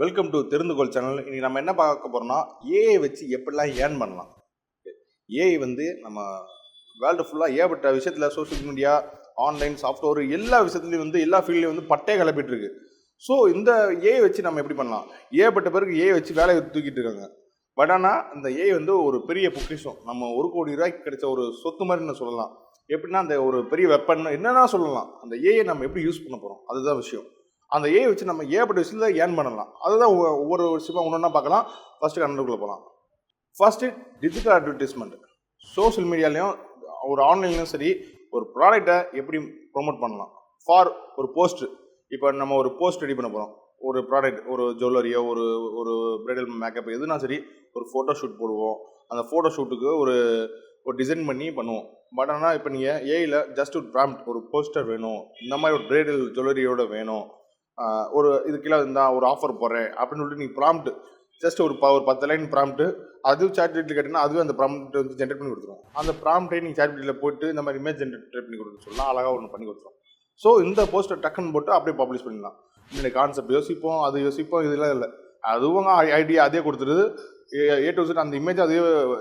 Welcome to தெரிந்துகொள் channel இன்றைக்கி நம்ம என்ன பார்க்க போகிறோம்னா ஏஐ வச்சு எப்படிலாம் ஏர்ன் பண்ணலாம். ஏஐ வந்து நம்ம வேர்ல்டு ஃபுல்லாக ஏகப்பட்ட விஷயத்தில் சோஷியல் மீடியா ஆன்லைன் சாஃப்ட்வேர் எல்லா விஷயத்துலையும் வந்து எல்லா ஃபீல்ட்லையும் வந்து பட்டே கிளப்பிட்டு இருக்கு. ஸோ இந்த ஏஐ வச்சு நம்ம எப்படி பண்ணலாம்? ஏகப்பட்ட பேருக்கு ஏஐ வச்சு வேலையை தூக்கிட்டு இருக்காங்க. பட் ஆனால் இந்த ஏஐ வந்து ஒரு பெரிய பொக்கிஷம். நம்ம ஒரு கோடி ரூபாய்க்கு கிடைச்ச ஒரு சொத்து மாதிரி சொல்லலாம். எப்படின்னா அந்த ஒரு பெரிய வெப்பன் என்னன்னா சொல்லலாம். அந்த ஏஐ நம்ம எப்படி யூஸ் பண்ண போகிறோம் அதுதான் விஷயம். அந்த ஏஐ வச்சு நம்ம ஏகப்பட்ட விஷயத்தில் ஏர்ன் பண்ணலாம். அதுதான் ஒவ்வொரு- ஒவ்வொரு விஷயமா ஒன்று பார்க்கலாம். ஃபஸ்ட்டு கண்ணுக்குள்ளே போகலாம் ஃபர்ஸ்ட்டு டிஜிட்டல் அட்வர்டைஸ்மெண்ட் சோஷியல் மீடியாலையும் ஒரு ஆன்லைன்லையும் சரி ஒரு ப்ராடக்டை எப்படி ப்ரொமோட் பண்ணலாம். ஃபார் ஒரு போஸ்ட் இப்போ நம்ம ஒரு போஸ்ட் ரெடி பண்ண போகிறோம் ஒரு ப்ராடக்ட் ஒரு ஜுவல்லரியோ ஒரு ஒரு பிரைடல் மேக்கப் எதுனா சரி ஒரு ஃபோட்டோ ஷூட் போடுவோம். அந்த ஃபோட்டோ ஷூட்டுக்கு ஒரு ஒரு டிசைன் பண்ணி பண்ணுவோம். பட் ஆனால் இப்போ நீங்கள் ஏஐயில் ஜஸ்ட் ஒரு ப்ராம்ப்ட் ஒரு போஸ்டர் வேணும். இந்த மாதிரி ஒரு பிரைடல் ஜுவல்லரியோட வேணும். ஒரு இது கீழே இருந்தால் ஒரு ஆஃபர் போடுறேன் அப்படின்னு சொல்லிட்டு நீ ப்ராம்ப்ட் ஜஸ்ட் ஒரு ப- ஒரு பத்து லைன் ப்ராம்ப்ட் அது சாட் ஜிபிட்டில் கேட்டிங்கன்னா அதுவும் அந்த ப்ராம்ப்ட் வந்து ஜென்ரேட் பண்ணி கொடுத்துரும். அந்த ப்ராம்ப்டே நீங்கள் சாட் ஜிபிட்டில் போட்டு இந்த மாதிரி இமேஜ் ஜென்ரேட் பண்ணி கொடுக்க சொல்லலாம். அழகாக ஒன்று பண்ணி கொடுத்துரும். ஸோ இந்த போஸ்டர் டக்குன்னு போட்டு அப்படியே பப்ளிஷ் பண்ணிடலாம். இந்த கான்செப்ட் யோசிப்போம் அது யோசிப்போம் இதெல்லாம் இல்லை. அதுவும் ஐடியா அதே கொடுத்துருது. ஏ டு அந்த இமேஜ் அதே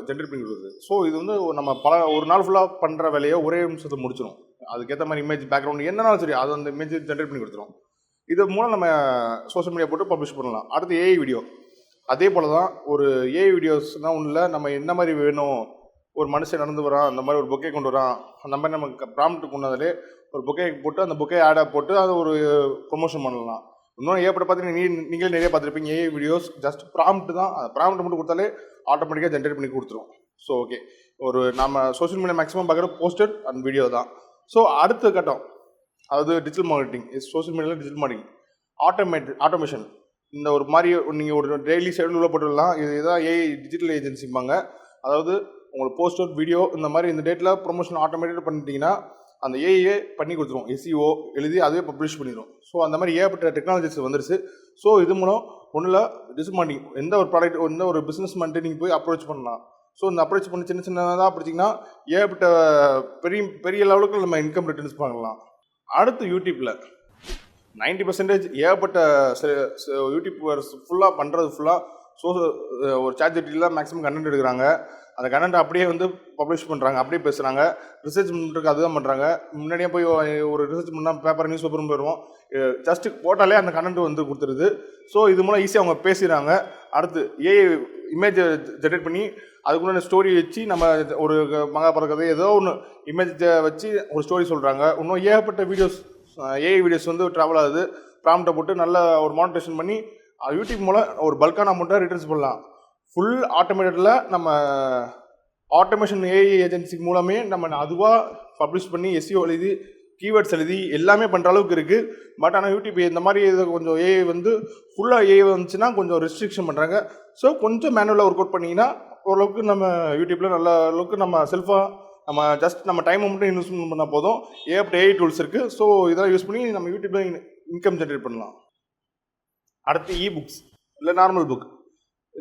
ஜென்ரேட் பண்ணி கொடுக்குது. ஸோ இது வந்து நம்ம பல ஒரு நாள் ஃபுல்லாக பண்ணுற வேலையை ஒரே நிமிஷத்தை முடிச்சிடும் அதுக்கேற்ற மாதிரி இமேஜ் பேக்ரவுண்ட் என்னன்னாலும் சரி அது அந்த இமேஜ் ஜென்ரேட் பண்ணி கொடுத்துரும். இது மூலம் நம்ம சோஷியல் மீடியா போட்டு பப்ளிஷ் பண்ணலாம். அடுத்து ஏஐ வீடியோ அதே போல தான் ஒரு ஏஐ வீடியோஸ்னால் ஒன்றும் இல்லை நம்ம என்ன மாதிரி வேணும்? ஒரு மனுஷன் நடந்து வரான் அந்த மாதிரி ஒரு பொக்கே கொண்டு வரான். அந்த மாதிரி நம்ம ப்ராம்ப்ட் கொண்டதிலே ஒரு பொக்கே போட்டு அந்த பொக்கே ஆடாக போட்டு அதை ஒரு ப்ரொமோஷன் பண்ணலாம். இன்னொன்று ஏற்பட்ட பார்த்தீங்கன்னா நீ நீங்களே நிறைய பார்த்துருப்பீங்க. ஏஐ வீடியோஸ் ஜஸ்ட் ப்ராம்ப்ட் தான். அந்த ப்ராம்ப்ட் மட்டும் கொடுத்தாலே ஆட்டோமேட்டிக்காக ஜென்ரேட் பண்ணி கொடுத்துரும். ஸோ ஓகே ஒரு நம்ம சோஷியல் மீடியா மேக்ஸிமம் பார்க்குற போஸ்டட் அண்ட் வீடியோ தான். ஸோ அடுத்த கட்டம். அதாவது டிஜிட்டல் மார்க்கெட்டிங் சோஷியல் மீடியாவில் டிஜிட்டல் மார்க்கெட்டிங் ஆட்டோமேட் ஆட்டோமேஷன் இந்த ஒரு மாதிரி நீங்கள் ஒரு டெய்லி ஷெடியூலில் போட்டுடலாம். இது இதான் ஏஐ டிஜிட்டல் ஏஜென்சிம்பாங்க அதாவது உங்களுக்கு போஸ்டர் வீடியோ இந்த மாதிரி இந்த டேட்டில் ப்ரொமோஷன் ஆட்டோமேட்டட் பண்ணிட்டீங்கன்னா அந்த ஏஐயே பண்ணி கொடுத்துரும். எஸ்இஓ எழுதி அதுவே பப்ளிஷ் பண்ணிடும் ஸோ அந்த மாதிரி ஏகப்பட்ட டெக்னாலஜிஸ் வந்துருச்சு. ஸோ இது மூலம் ஒன்றும் இல்லை டிஸ்மாண்டிங் எந்த ஒரு ப்ராடக்ட் எந்த ஒரு பிஸ்னஸ் மண்ட்டு நீங்கள் போய் அப்ரோச் பண்ணலாம். ஸோ இந்த அப்ரோச் பண்ணி சின்ன சின்னதாக படிச்சிங்கன்னா ஏகப்பட்ட பெரிய பெரிய லெவலுக்கு நம்ம இன்கம் ரிட்டர்ன்ஸ் பண்ணலாம். அடுத்து யூடியூப்பில் 90% பர்சன்டேஜ் ஏகப்பட்ட யூடியூப் ஃபுல்லாக பண்ணுறது ஃபுல்லாக சோசியல் ஒரு சார்ஜெட்டில் தான் மேக்ஸிமம் கண்டென்ட் எடுக்கிறாங்க. அந்த கண்டென்ட் அப்படியே வந்து பப்ளிஷ் பண்ணுறாங்க அப்படியே பேசுகிறாங்க ரிசர்ச் பண்ணுறதுக்கு அதுதான் பண்ணுறாங்க முன்னாடியே போய் ஒரு ரிசர்ச் பண்ணால் பேப்பர் நியூஸ் பேப்பரும் போயிடுவோம். ஜஸ்ட் போட்டாலே அந்த கண்டென்ட் வந்து கொடுத்துருது. ஸோ இது மூலம் ஈஸியாக அவங்க பேசுகிறாங்க அடுத்து ஏஐ இமேஜ் ஜென்ரேட் பண்ணி அதுக்குள்ள ஸ்டோரி வச்சு நம்ம ஒரு மகாபாரத கதை ஏதோ ஒன்று இமேஜ் வச்சு ஒரு ஸ்டோரி சொல்கிறாங்க இன்னும் ஏகப்பட்ட வீடியோஸ் ஏஐ வீடியோஸ் வந்து ட்ராவல் ஆகுது. ப்ராம்ப்டை போட்டு நல்ல ஒரு மானிட்டேஷன் பண்ணி யூடியூப் மூலம் ஒரு பல்கான அமௌண்ட்டை ரிட்டர்ன்ஸ் பண்ணலாம். ஃபுல் ஆட்டோமேட்டடில் நம்ம ஆட்டோமேஷன் ஏஐ ஏஜென்சி மூலமே நம்ம அதுவாக பப்ளிஷ் பண்ணி எஸ்சிஓ எழுதி கீவேர்ட்ஸ் எழுதி எல்லாமே பண்ணுற அளவுக்கு இருக்குது பட் ஆனால் யூடியூப் இந்த மாதிரி இது கொஞ்சம் ஏஐ வந்து ஃபுல்லாக ஏஐ வந்துச்சுன்னா கொஞ்சம் ரெஸ்ட்ரிக்ஷன் பண்ணுறாங்க ஸோ கொஞ்சம் மேனுவலாக ஒர்க் அவுட் பண்ணிங்கன்னா ஓரளவுக்கு நம்ம யூடியூப்பில் நல்ல அளவுக்கு நம்ம செல்ஃபாக நம்ம ஜஸ்ட் நம்ம டைமை மட்டும் இன்வெஸ்ட்மெண்ட் பண்ணால் போதும். ஏ அப்படி ஏஐ டூல்ஸ் இருக்குது ஸோ இதெல்லாம் யூஸ் பண்ணி நம்ம யூடியூப்பில் இன்கம் ஜென்ரேட் பண்ணலாம். அடுத்து இ புக்ஸ் இல்லை நார்மல் புக்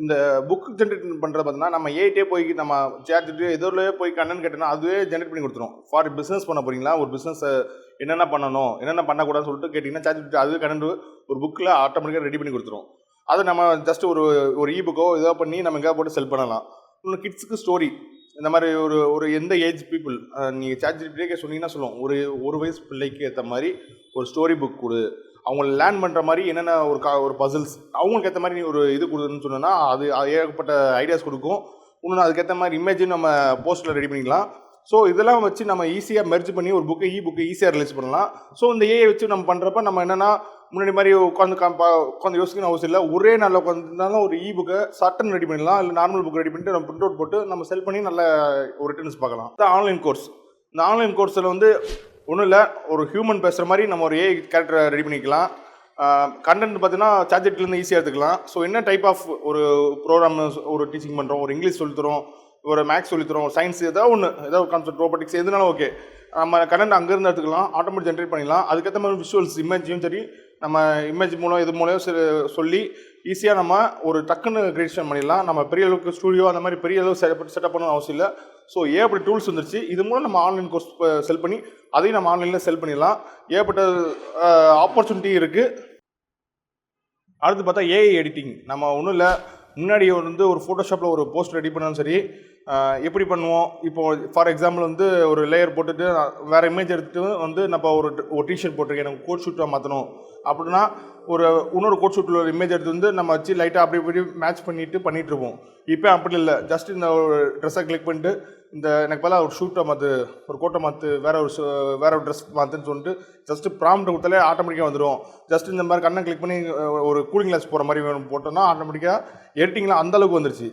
இந்த புக் ஜென்ரேட் பண்ணுறது பார்த்தீங்கன்னா நம்ம ஏஐட்டே போய் நம்ம சேர்த்துட்டு எதோலயே போய் கண்ணன் கேட்டோம்னா அதுவே ஜென்ரேட் பண்ணி கொடுத்துரும். ஃபார் பிஸ்னஸ் பண்ண போறீங்களா? ஒரு பிஸ்னஸ் என்னென்ன பண்ணணும்? என்னென்ன பண்ணக்கூடாதுன்னு சொல்லிட்டு கேட்டிங்கன்னா சார்ஜ் அதுவே கண்ணன் ஒரு புக்கில் ஆட்டோமேட்டிக்காக ரெடி பண்ணி கொடுத்துரும். அது நம்ம ஜஸ்ட் ஒரு ஒரு இ புக்கோ இதோ பண்ணி நம்ம எங்கே போட்டு செல் பண்ணலாம். இன்னும் கிட்ஸுக்கு ஸ்டோரி இந்த மாதிரி ஒரு ஒரு எந்த ஏஜ் பீப்புள் நீங்கள் சார்ஜ் ஜிபிட்டே சொன்னீங்கன்னா சொல்லுவோம். ஒரு ஒரு வயசு பிள்ளைக்கு ஏற்ற மாதிரி ஒரு ஸ்டோரி புக் கொடு. அவங்கள லேர்ன் பண்ணுற மாதிரி என்னென்ன ஒரு கா ஒரு பசில்ஸ் அவங்களுக்கு ஏற்ற மாதிரி நீ ஒரு இது கொடுக்குதுன்னு சொன்னோன்னா அது அது ஏகப்பட்ட ஐடியாஸ் கொடுக்கும். இன்னொன்று அதுக்கேற்ற மாதிரி இமேஜும் நம்ம போஸ்ட்டில் ரெடி பண்ணிக்கலாம். ஸோ இதெல்லாம் வச்சு நம்ம ஈஸியாக மெர்ஜ் பண்ணி ஒரு புக்கை இ புக்கு ஈஸியாக ரிலீஸ் பண்ணலாம். ஸோ இந்த ஏஐ வச்சு நம்ம பண்ணுறப்ப நம்ம என்னென்னா முன்னாடி மாதிரி உட்காந்து காம்பா உட்காந்து யோசிக்கணும் அவசியம் இல்லை. ஒரே நாளில் உட்காந்துனாலும் ஒரு இ புக்கை சட்டன் ரெடி பண்ணிடலாம். இல்லை நார்மல் புக் ரெடி பண்ணிட்டு நம்ம பிரிண்ட் அவுட் போட்டு நம்ம செல் பண்ணி நல்ல ஒரு ரிட்டர்ன்ஸ் பார்க்கலாம். இந்த ஆன்லைன் கோர்ஸ் இந்த ஆன்லைன் கோர்ஸில் வந்து ஒன்றும் இல்லை ஒரு ஹியூமன் பேசுகிற மாதிரி நம்ம ஒரு ஏஐ கேரக்டரை ரெடி பண்ணிக்கலாம். கண்டென்ட் பார்த்தீங்கன்னா சார்ஜெட்லேருந்து ஈஸியாக எடுத்துக்கலாம். ஸோ என்ன டைப் ஆஃப் ஒரு ப்ரோக்ராம் ஒரு டீச்சிங் பண்ணுறோம் ஒரு இங்கிலீஷ் சொல்லித்தரோம் ஒரு மேக்ஸ் சொல்லித்தரோம் சயின்ஸ் ஏதாவது ஒன்று ஏதோ கான்செப்ட் ரோபோட்டிக்ஸ் எதுனாலும் ஓகே நம்ம கண்டென்ட் அங்கேருந்து எடுத்துக்கலாம் ஆட்டோமேட்டிக் ஜென்ரேட் பண்ணிடலாம் அதுக்கேற்ற மாதிரி விஷுவல்ஸ் இமேஜையும் சரி நம்ம இமேஜ் மூலம் இது மூலம் சொல்லி ஈஸியாக நம்ம ஒரு டக்குன்னு கிரியேஷன் பண்ணிடலாம். நம்ம பெரிய அளவுக்கு ஸ்டூடியோ அந்த மாதிரி பெரிய அளவு செட்டப் செட்டப் பண்ணணும் அவசியம் இல்லை. ஸோ ஏகப்பட்ட டூல்ஸ் வந்துருச்சு. இது மூலம் நம்ம ஆன்லைன் கோர்ஸ் செல் பண்ணி அதையும் நம்ம ஆன்லைனில் செல் பண்ணிடலாம். ஏகப்பட்ட ஆப்பர்ச்சுனிட்டி இருக்குது அடுத்து பார்த்தா ஏஐ எடிட்டிங் நம்ம ஒன்றும் இல்லை. முன்னாடி வந்து ஒரு ஃபோட்டோஷாப்பில் ஒரு போஸ்ட் ரெடி பண்ணாலும் சரி எப்படி பண்ணுவோம்? இப்போ ஃபார் எக்ஸாம்பிள் வந்து ஒரு லேயர் போட்டுட்டு வேறு இமேஜ் எடுத்துட்டு வந்து நம்ம ஒரு ஒரு டிஷர்ட் போட்டிருக்கேன் எனக்கு கோட் ஷூட்டாக மாற்றணும் அப்படின்னா ஒரு இன்னொரு கோட் ஷூட்டில் ஒரு இமேஜ் எடுத்து வந்து நம்ம வச்சு லைட்டாக அப்படி இப்படி மேட்ச் பண்ணிட்டு பண்ணிகிட்ருப்போம் இப்போ அப்படி இல்லை. ஜஸ்ட் இந்த ஒரு ட்ரெஸ்ஸை கிளிக் பண்ணிட்டு இந்த எனக்கு பதிலாக ஒரு ஷூட்டை மாற்று ஒரு கோட்டை மாற்று வேற ஒரு வேற ஒரு ட்ரெஸ் மாற்றுன்னு சொல்லிட்டு ஜஸ்ட் ப்ராம்ப்ட் கொடுத்தாலே ஆட்டோமேட்டிக்காக வந்துடும் ஜஸ்ட் இந்த மாதிரி கண்ணை கிளிக் பண்ணி ஒரு கூலிங் கிளாஸ் போகிற மாதிரி வேணும் போட்டோம்னா ஆட்டோமேட்டிக்காக எடிட்டிங்கில் அந்த அளவுக்கு வந்துருச்சு.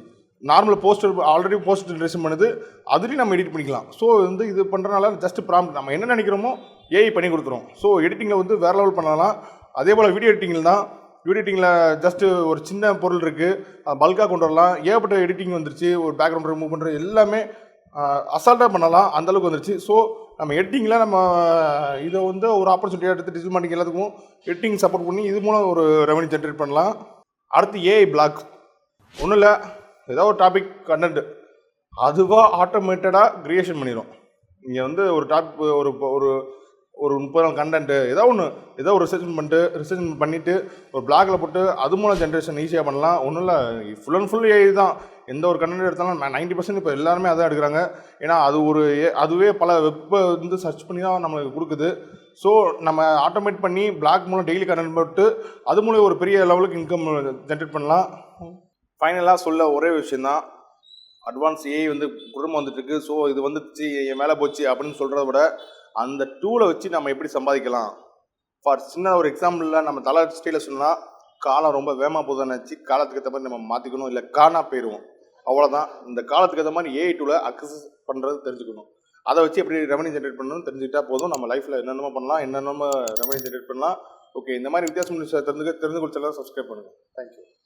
Normal poster already poster dress பண்ணுது அதுலேயும் நம்ம எடிட் பண்ணிக்கலாம். ஸோ வந்து இது பண்ணுறனால ஜஸ்ட் ப்ராம்ப்ட் நம்ம என்ன நினைக்கிறோமோ ஏஐ பண்ணி கொடுத்துரும் ஸோ எடிட்டிங்கில் வந்து வேறு லெவல் பண்ணலாம். அதே போல் வீடியோ எடிட்டிங்கில் தான் வீடியோ எடிட்டிங்கில் ஜஸ்ட்டு ஒரு சின்ன பொருள் இருக்குது பல்காக கொண்டு வரலாம். ஏகப்பட்ட எடிட்டிங் வந்துருச்சு ஒரு பேக்ரவுண்ட் ரிமூவ் பண்ணுறது எல்லாமே அசால்ட்டாக பண்ணலாம் அந்த அளவுக்கு வந்துருச்சு. ஸோ நம்ம எடிட்டிங்கில் நம்ம இதை வந்து ஒரு ஆப்பர்ச்சுனிட்டியாக எடுத்து டிஜிட்டல் மார்க்கெட்டிங் எல்லாத்துக்கும் எடிட்டிங் சப்போர்ட் பண்ணி இது மூலம் ஒரு ரெவன்யூ ஜென்ரேட் பண்ணலாம். அடுத்து ஏஐ பிளாக் ஒன்றும் இல்லை ஏதோ ஒரு டாபிக் கண்டென்ட் அதுவாக ஆட்டோமேட்டடாக கிரியேஷன் பண்ணிடும் இங்கே வந்து ஒரு டாபிக் ஒரு ஒரு ஒரு முப்பது நாள் கண்டென்ட்டு ஏதோ ஒன்று ஏதோ ஒரு ரிசர்ச் பண்ணிட்டு ரிசர்ச் பண்ணிவிட்டு ஒரு பிளாகில் போட்டு அது மூலம் ஜென்ரேஷன் ஈஸியாக பண்ணலாம். ஒன்றும் இல்லை ஃபுல் அண்ட் ஃபுல் ஏஐ தான். எந்த ஒரு கண்டென்ட் எடுத்தாலும் நைன்டி பர்சன்ட் இப்போ எல்லாருமே அதான் எடுக்கிறாங்க. ஏன்னா அது ஒரு ஏ- அதுவே பல வெப்பை வந்து சர்ச் பண்ணி தான் நம்மளுக்கு கொடுக்குது. ஸோ நம்ம ஆட்டோமேட் பண்ணி பிளாக் மூலம் டெய்லி கண்டென்ட் போட்டு அது மூலம் ஒரு பெரிய லெவலுக்கு இன்கம் ஜென்ரேட் பண்ணலாம். ஃபைனலாக சொல்ல ஒரே விஷயந்தான் அட்வான்ஸ் ஏஐ வந்து குடும்பம் வந்துட்டுருக்கு. ஸோ இது வந்துச்சு என் மேலே போச்சு அப்படின்னு சொல்கிறத விட அந்த டூலை வச்சு நம்ம எப்படி சம்பாதிக்கலாம்? ஃபார் சின்ன ஒரு எக்ஸாம்பிளில் நம்ம தலை ஸ்டைலில் சொன்னால் காலம் ரொம்ப வேகமாக போதுன்னு நினச்சி காலத்துக்கு ஏற்ற மாதிரி நம்ம மாற்றிக்கணும் இல்லை காணா போயிடுவோம் அவ்வளோதான் இந்த காலத்துக்கு ஏற்ற மாதிரி ஏஐ டூவில் அக்சஸ் பண்ணுறது தெரிஞ்சுக்கணும். அதை வச்சு எப்படி ரெவன்யூ ஜென்ரேட் பண்ணணும்னு தெரிஞ்சுக்கிட்டா போதும். நம்ம லைஃப்பில் என்னென்னமோ பண்ணலாம் என்னென்னமோ ரெவன்யூ ஜென்ரேட் பண்ணலாம். ஓகே இந்த மாதிரி வித்தியாசம் தெரிஞ்சுக்க தெரிந்து கொடுத்தலாம் சப்ஸ்கிரைப் பண்ணுங்கள் தேங்க்யூ